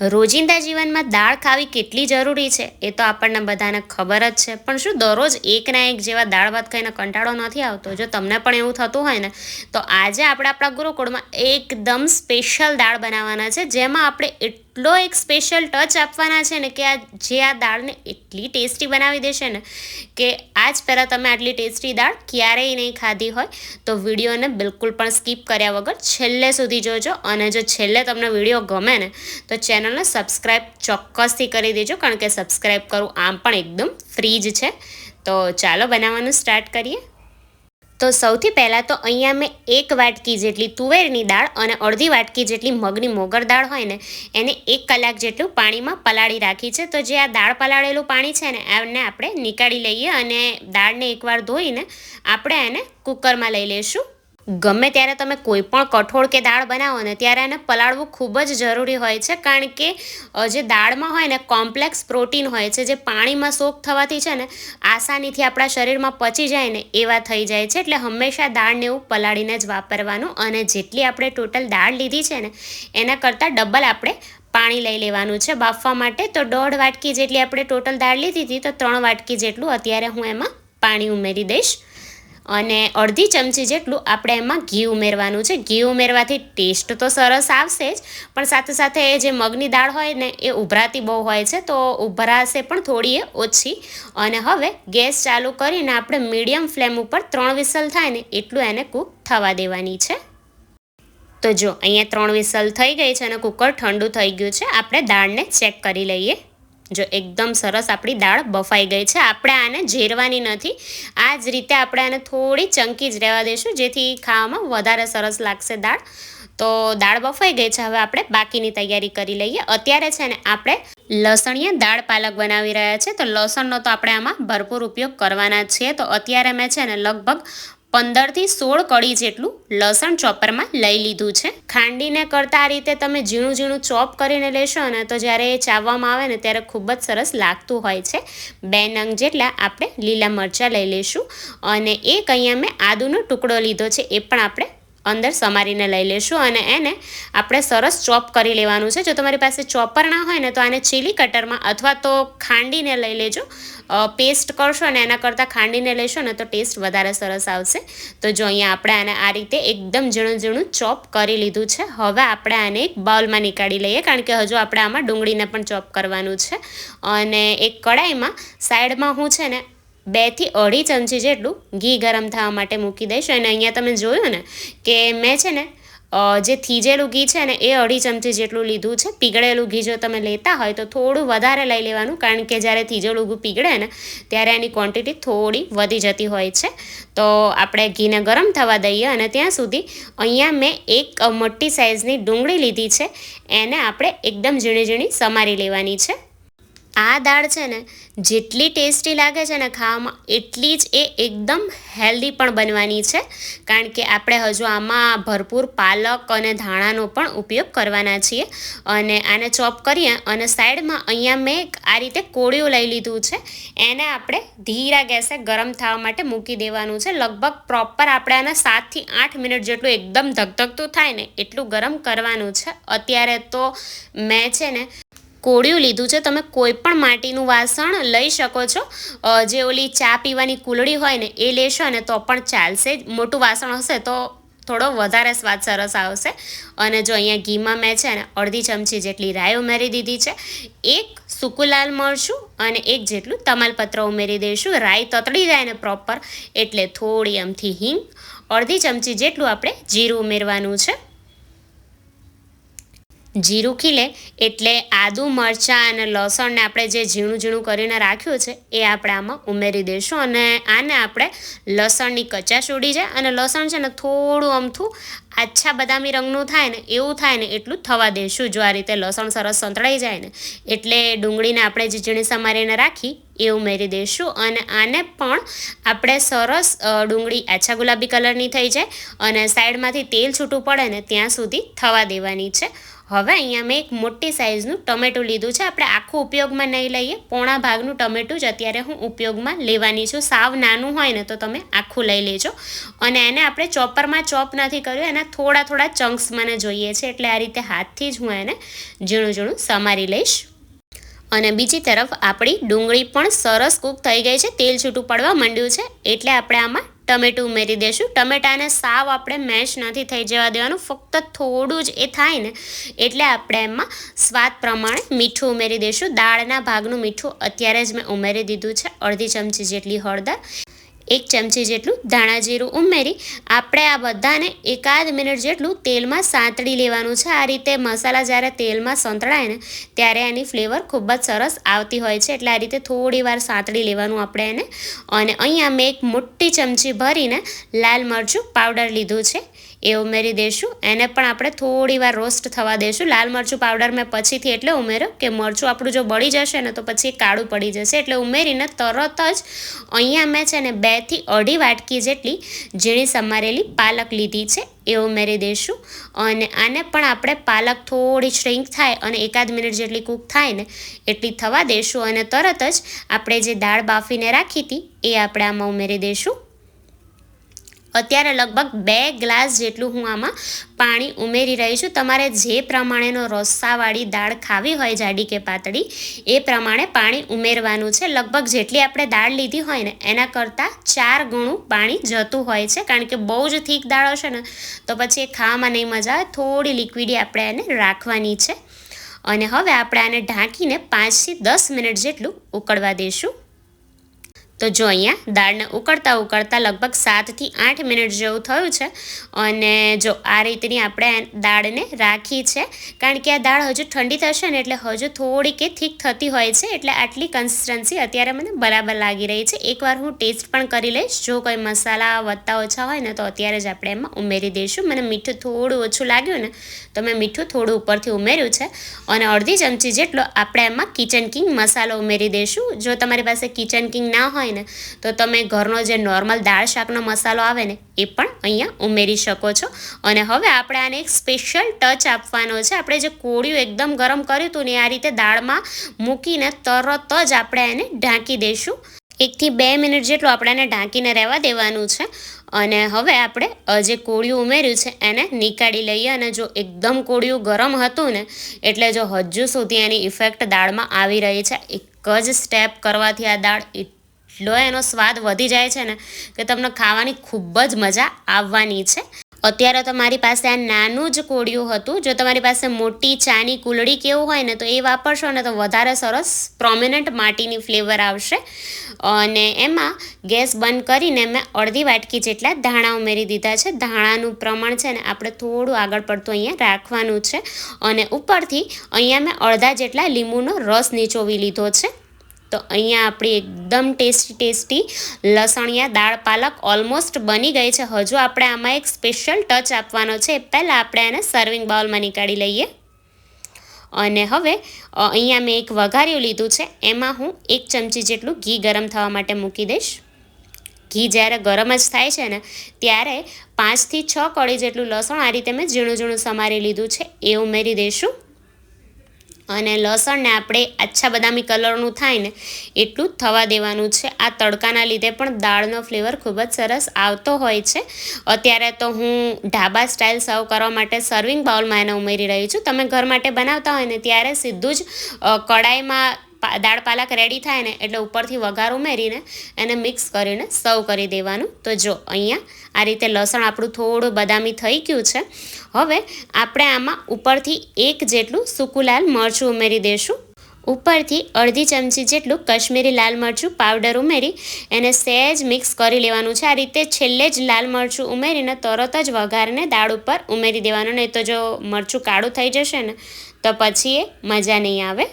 રોજિંદા જીવનમાં દાળ ખાવી કેટલી જરૂરી છે એ તો આપણને બધાને ખબર જ છે. પણ શું દરરોજ એકના એક જેવા દાળ ભાત ખાઈને કંટાળો નથી આવતો? જો તમને પણ એવું થતું હોય ને, તો આજે આપણે આપણા ગુરુકુળમાં એકદમ સ્પેશિયલ દાળ બનાવવાના છે, જેમાં આપણે એટલો એક સ્પેશિયલ ટચ આપવાના છે ને કે આ જે આ દાળને એટલી ટેસ્ટી બનાવી દેશે ને કે આજ પહેલાં તમે આટલી ટેસ્ટી દાળ ક્યારેય નહીં ખાધી હોય, તો વિડીયોને બિલકુલ પણ સ્કીપ કર્યા વગર છેલ્લે સુધી જોજો અને જો છેલ્લે તમને વીડિયો ગમે ને, તો ચેનલને સબસ્ક્રાઈબ ચોક્કસથી કરી દેજો, કારણ કે સબસ્ક્રાઈબ કરવું આમ પણ એકદમ ફ્રી જ છે. તો ચાલો બનાવવાનું સ્ટાર્ટ કરીએ. તો સૌથી પહેલાં તો અહીંયા મેં એક વાટકી જેટલી તુવેરની દાળ અને અડધી વાટકી જેટલી મગની મોગર દાળ હોય ને, એને એક કલાક જેટલું પાણીમાં પલાળી રાખી છે. તો જે આ દાળ પલાળેલું પાણી છે ને એને આપણે નીકાળી લઈએ અને દાળને એકવાર ધોઈને આપણે એને કુકરમાં લઈ લઈશું. ગમે ત્યારે તમે કોઈ પણ કઠોળ કે દાળ બનાવો ને ત્યારે એને પલાળવું ખૂબ જ જરૂરી હોય છે, કારણ કે જે દાળમાં હોય ને કોમ્પ્લેક્સ પ્રોટીન હોય છે, જે પાણીમાં સોક થવાથી છે ને આસાનીથી આપણા શરીરમાં પચી જાય ને એવા થઈ જાય છે, એટલે હંમેશા દાળને એવું પલાળીને જ વાપરવાનું અને જેટલી આપણે ટોટલ દાળ લીધી છે ને એના કરતાં ડબલ આપણે પાણી લઈ લેવાનું છે બાફવા માટે. તો દોઢ વાટકી જેટલી આપણે ટોટલ દાળ લીધી હતી, તો ત્રણ વાટકી જેટલું અત્યારે હું એમાં પાણી ઉમેરી દઈશ. અને અડધી ચમચી જેટલું આપણે એમાં ઘી ઉમેરવાનું છે. ઘી ઉમેરવાથી ટેસ્ટ તો સરસ આવશે જ, પણ સાથે સાથે જે મગની દાળ હોય ને, એ ઉભરાતી બહુ હોય છે, તો ઉભરાશે પણ થોડી એ ઓછી. અને હવે ગેસ ચાલુ કરીને આપણે મીડિયમ ફ્લેમ ઉપર ત્રણ વિસલ થાય ને, એટલું એને કૂક થવા દેવાની છે. તો જો, અહીંયા ત્રણ વિસલ થઈ ગઈ છે અને કુકર ઠંડુ થઈ ગયું છે. આપણે દાળને ચેક કરી લઈએ. જો એકદમ સરસ આપણી દાળ બફાઈ ગઈ છે. આપણે આને ઝેરવાની નથી. આ જ રીતે આપણે આને થોડી ચંકી જ રહેવા દઈશું જેથી ખાવામાં વધારે સરસ લાગશે દાળ. તો દાળ બફાઈ ગઈ છે. હવે આપણે બાકીની તૈયારી કરી લઈએ. અત્યારે છે ને આપણે લસણીયા દાળ પાલક બનાવી રહ્યા છે. તો લસણનો તો આપણે આમાં ભરપૂર ઉપયોગ કરવાના છીએ. તો અત્યારે મેં છે ને લગભગ પંદરથી સોળ કળી જેટલું લસણ ચોપરમાં લઈ લીધું છે. ખાંડીને કરતાં આ રીતે તમે ઝીણું ઝીણું ચોપ કરીને લેશો ને તો જ્યારે એ ચાવવામાં આવે ને ત્યારે ખૂબ જ સરસ લાગતું હોય છે. બે નંગ જેટલા આપણે લીલા મરચાં લઈ લઈશું અને એક અહીંયા મેં આદુનો ટુકડો લીધો છે, એ પણ આપણે અંદર સમારીને લઈ લેશું અને એને આપણે સરસ ચોપ કરી લેવાનું છે. જો તમારી પાસે ચોપર ના હોય ને તો આને ચીલી કટરમાં અથવા તો ખાંડીને લઈ લેજો. પેસ્ટ કરશો ને એના કરતાં ખાંડીને લેશો ને તો ટેસ્ટ વધારે સરસ આવશે. તો જો અહીંયા આપણે આને આ રીતે એકદમ ઝીણું ઝીણું ચોપ કરી લીધું છે. હવે આપણે આને એક બાઉલમાં નીકાળી લઈએ કારણ કે હજુ આપણે આમાં ડુંગળીને પણ ચોપ કરવાનું છે. અને એક કડાઈમાં સાઈડમાં હું છે ને બેથી અઢી ચમચી જેટલું ઘી ગરમ થવા માટે મૂકી દઈશ. અને અહીંયા તમે જોયું ને કે મેં છે ને જે થીજેલું ઘી છે ને, એ અઢી ચમચી જેટલું લીધું છે. પીગળેલું ઘી જો તમે લેતા હોય તો થોડું વધારે લઈ લેવાનું, કારણ કે જ્યારે થીજેલું ઘી પીગળે ને, ત્યારે એની ક્વોન્ટિટી થોડી વધી જતી હોય છે. તો આપણે ઘીને ગરમ થવા દઈએ અને ત્યાં સુધી અહીંયા મેં એક મોટી સાઇઝની ડુંગળી લીધી છે. એને આપણે એકદમ ઝીણી ઝીણી સમારી લેવાની છે. આ દાળ છે ને, જેટલી ટેસ્ટી લાગે છે ને ખાવામાં, એટલી જ એ એકદમ હેલ્ધી પણ બનવાની છે. કારણ કે આપણે હજુ આમાં ભરપૂર પાલક અને ધાણાનો પણ ઉપયોગ કરવાના છીએ. અને આને ચોપ કરીએ અને સાઈડમાં અહીંયા મેં આ રીતે કોળિયું લઈ લીધું છે. એને આપણે ધીરા ગેસે ગરમ થવા માટે મૂકી દેવાનું છે. લગભગ પ્રોપર આપણે આને સાતથી આઠ મિનિટ જેટલું એકદમ ધગધગતું થાય ને, એટલું ગરમ કરવાનું છે. અત્યારે તો મેં છે ને કોળિયું લીધું છે. તમે કોઈ પણ માટીનું વાસણ લઈ શકો છો. જે ઓલી ચા પીવાની કુલડી હોય ને, એ લેશો ને તો પણ ચાલશે. મોટું વાસણ હશે તો થોડો વધારે સ્વાદ સરસ આવશે. અને જો અહીંયા ઘીમાં મેં છે ને, અડધી ચમચી જેટલી રાઈ ઉમેરી દીધી છે. એક સૂકું લાલ મરચું અને એક જેટલું તમાલપત્ર ઉમેરી દઈશું. રાઈ તતડી જાય ને પ્રોપર એટલે થોડી આમથી હિંગ, અડધી ચમચી જેટલું આપણે જીરું ઉમેરવાનું છે. જીરું ખીલે એટલે આદુ, મરચાં અને લસણને આપણે જે ઝીણું ઝીણું કરીને રાખ્યું છે, એ આપણે આમાં ઉમેરી દઈશું અને આને આપણે લસણની કચાશ ઉડી જાય અને લસણ છે ને થોડું અમથું આછા બદામી રંગનું થાય ને એવું થાય ને એટલું થવા દઈશું જો આ રીતે લસણ સરસ સંતળાઈ જાય ને એટલે ડુંગળીને આપણે જે ઝીણી સમારીને રાખી એ ઉમેરી દઈશું અને આને પણ આપણે સરસ ડુંગળી આછા ગુલાબી કલરની થઈ જાય અને સાઈડમાંથી તેલ છૂટું પડે ને ત્યાં સુધી થવા દેવાની છે. હવે અહીંયા મેં એક મોટી સાઇઝનું ટમેટું લીધું છે. આપણે આખું ઉપયોગમાં નહીં લઈએ. પોણા ભાગનું ટમેટું જ અત્યારે હું ઉપયોગમાં લેવાની છું. સાવ નાનું હોય ને તો તમે આખું લઈ લેજો. અને એને આપણે ચોપરમાં ચોપ નથી કર્યું. એના થોડા થોડા ચંક્સ મને જોઈએ છે. એટલે આ રીતે હાથથી જ હું એને ઝીણું ઝીણું સમારી લઈશ. અને બીજી તરફ આપણી ડુંગળી પણ સરસ કૂક થઈ ગઈ છે. તેલ છૂટું પડવા માંડ્યું છે. એટલે આપણે આમાં ટમેટું ઉમેરી દઈશું ટમેટાને સાવ આપણે મેશ નથી થઈ જવા દેવાનું. ફક્ત થોડું જ એ થાય ને એટલે આપણે એમાં સ્વાદ પ્રમાણે મીઠું ઉમેરી દઈશું દાળના ભાગનું મીઠું અત્યારે જ મેં ઉમેરી દીધું છે. અડધી ચમચી જેટલી હળદર. એક ચમચી જેટલું ધાણા જીરું ઉમેરી આપણે આ બધાને એકાદ મિનિટ જેટલું તેલમાં સાંતળી લેવાનું છે. આ રીતે મસાલા જ્યારે તેલમાં સંતળાય ને ત્યારે એની ફ્લેવર ખૂબ જ સરસ આવતી હોય છે. એટલે આ રીતે થોડી વાર સાંતળી લેવાનું આપણે એને. અને અહીંયા મેં એક મોટી ચમચી ભરીને લાલ મરચું પાવડર લીધું છે. એ ઉમેરી દઈશું એને પણ આપણે થોડી વાર રોસ્ટ થવા દઈશું લાલ મરચું પાવડર મેં પછીથી એટલે ઉમેર્યો કે મરચું આપણું જો બળી જશે ને તો પછી કાળું પડી જશે. એટલે ઉમેરીને તરત જ અહીંયા મેં છે ને બેથી અઢી વાટકી જેટલી ઝીણી સમારેલી પાલક લીધી છે. એ ઉમેરી દઈશું અને આને પણ આપણે પાલક થોડી શ્રિંક થાય અને એકાદ મિનિટ જેટલી કૂક થાય ને એટલી થવા દઈશું અને તરત જ આપણે જે દાળ બાફીને રાખી હતી, એ આપણે આમાં ઉમેરી દઈશું અત્યારે લગભગ બે ગ્લાસ જેટલું હું આમાં પાણી ઉમેરી રહી છું. તમારે જે પ્રમાણેનો રસ્સાવાળી દાળ ખાવી હોય, જાડી કે પાતળી, એ પ્રમાણે પાણી ઉમેરવાનું છે. લગભગ જેટલી આપણે દાળ લીધી હોય ને, એના કરતાં ચાર ગણું પાણી જતું હોય છે. કારણ કે બહુ જ થીક દાળ હશે ને, તો પછી એ ખાવામાં નહીં મજા આવે. થોડી લિક્વિડી આપણે એને રાખવાની છે. અને હવે આપણે આને ઢાંકીને પાંચથી દસ મિનિટ જેટલું ઉકળવા દઈશું તો જો અહીંયા દાળને ઉકળતા ઉકળતા લગભગ સાતથી આઠ મિનિટ જેવું થયું છે અને જો આ રીતની આપણે દાળને રાખી છે, કારણ કે આ દાળ હજુ ઠંડી થશે ને એટલે હજુ થોડીક કે થીક થતી હોય છે એટલે આટલી કન્સિસ્ટન્સી અત્યારે મને બરાબર લાગી રહી છે. એકવાર હું ટેસ્ટ પણ કરી લઈશ. જો કોઈ મસાલા વધતા ઓછા હોય ને તો અત્યારે જ આપણે એમાં ઉમેરી દઈશું. મને મીઠું થોડું ઓછું લાગ્યું ને તો મેં મીઠું થોડું ઉપરથી ઉમેર્યું છે અને અડધી ચમચી જેટલો આપણે એમાં કિચન કિંગ મસાલો ઉમેરી દઈશું. જો તમારી પાસે કિચન કિંગ ના હોય હોય ને, તો તમે ઘરનો જે નોર્મલ દાળ શાકનો મસાલો આવે ને, એ પણ અહીંયા ઉમેરી શકો છો. અને હવે આપણે આને એક સ્પેશિયલ ટચ આપવાનો છે. આપણે જે કોળિયું એકદમ ગરમ કર્યું હતું ને આ રીતે દાળમાં મૂકીને તરત જ આપણે એને ઢાંકી દઈશું. એકથી બે મિનિટ જેટલું આપણે એને ઢાંકીને રહેવા દેવાનું છે. અને હવે આપણે જે કોળિયું ઉમેર્યું છે, એને નીકાળી લઈએ. અને જો એકદમ કોળિયું ગરમ હતું ને, એટલે જો હજુ સુધી એની ઇફેક્ટ દાળમાં આવી રહી છે. એક જ સ્ટેપ કરવાથી આ દાળ એટલો એનો સ્વાદ વધી જાય છે ને, કે તમને ખાવાની ખૂબ જ મજા આવવાની છે. અત્યારે તો મારી પાસે આ નાનું જ કોળિયું હતું. જો તમારી પાસે મોટી ચાની કુલડી કેવું હોય ને, તો એ વાપરશો ને તો વધારે સરસ પ્રોમિનન્ટ માટીની ફ્લેવર આવશે. અને એમાં ગેસ બંધ કરીને મેં અડધી વાટકી જેટલા ધાણા ઉમેરી દીધા છે. ધાણાનું પ્રમાણ છે ને, આપણે થોડું આગળ પડતું અહીંયા રાખવાનું છે. અને ઉપરથી અહીંયા મેં અડધા જેટલા લીંબુનો રસ નીચોવી લીધો છે. તો અહીંયા આપણી એકદમ ટેસ્ટી ટેસ્ટી લસણિયા દાળ પાલક ઓલમોસ્ટ બની ગઈ છે. હજુ આપણે આમાં એક સ્પેશિયલ ટચ આપવાનો છે. પહેલાં આપણે એને સર્વિંગ બાઉલમાં નીકાળી લઈએ. અને હવે અહીંયા મેં એક વઘાર્યું લીધું છે. એમાં હું એક ચમચી જેટલું ઘી ગરમ થવા માટે મૂકી દઈશ. ઘી જ્યારે ગરમ જ થાય છે ને, ત્યારે પાંચથી છ કળી જેટલું લસણ આ રીતે મેં ઝીણું ઝીણું સમારી લીધું છે. એ ઉમેરી દઈશું. અને લસણને આપણે આછા બદામી કલરનું થાય ને એટલું થવા દેવાનું છે. આ તડકાના લીધે પણ દાળનો ફ્લેવર ખૂબ જ સરસ આવતો હોય છે. અત્યારે તો હું ઢાબા સ્ટાઇલ સર્વ કરવા માટે સર્વિંગ બાઉલમાં એને ઉમેરી રહી છું. તમે ઘર માટે બનાવતા હોય ને ત્યારે સીધું જ કડાઈમાં દાળ પાલક રેડી થાય ને એટલે ઉપરથી વઘાર ઉમેરીને એને મિક્સ કરીને સર્વ કરી દેવાનું. તો જો અહીંયા આ રીતે લસણ આપણું થોડું બદામી થઈ ગયું છે. હવે આપણે આમાં ઉપરથી એક જેટલું સૂકું લાલ મરચું ઉમેરી દઈશું ઉપરથી અડધી ચમચી જેટલું કશ્મીરી લાલ મરચું પાવડર ઉમેરી એને સહેજ મિક્સ કરી લેવાનું છે. આ રીતે છેલ્લે જ લાલ મરચું ઉમેરીને તરત જ વઘારને દાળ ઉપર ઉમેરી દેવાનું. નહીં તો જો મરચું કાળું થઈ જશે ને, તો પછી એ મજા નહીં આવે.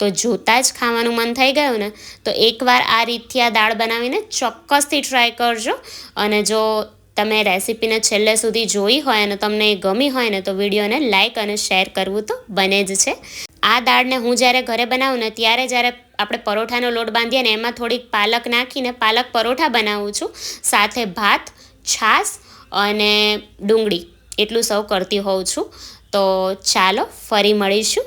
તો જોતાં જ ખાવાનું મન થઈ ગયું ને, તો એકવાર આ રીતથી આ દાળ બનાવીને ચોક્કસથી ટ્રાય કરજો. અને જો તમે રેસીપીને છેલ્લે સુધી જોઈ હોય અને તમને એ ગમી હોય ને, તો વિડીયોને લાઇક અને શેર કરવું તો બને જ છે. આ દાળને હું જ્યારે ઘરે બનાવું ને, ત્યારે જ્યારે આપણે પરોઠાનો લોટ બાંધીએ ને, એમાં થોડીક પાલક નાખીને પાલક પરોઠા બનાવું છું. સાથે ભાત, છાશ અને ડુંગળી, એટલું સૌ કરતી હોઉં છું. તો ચાલો, ફરી મળીશું.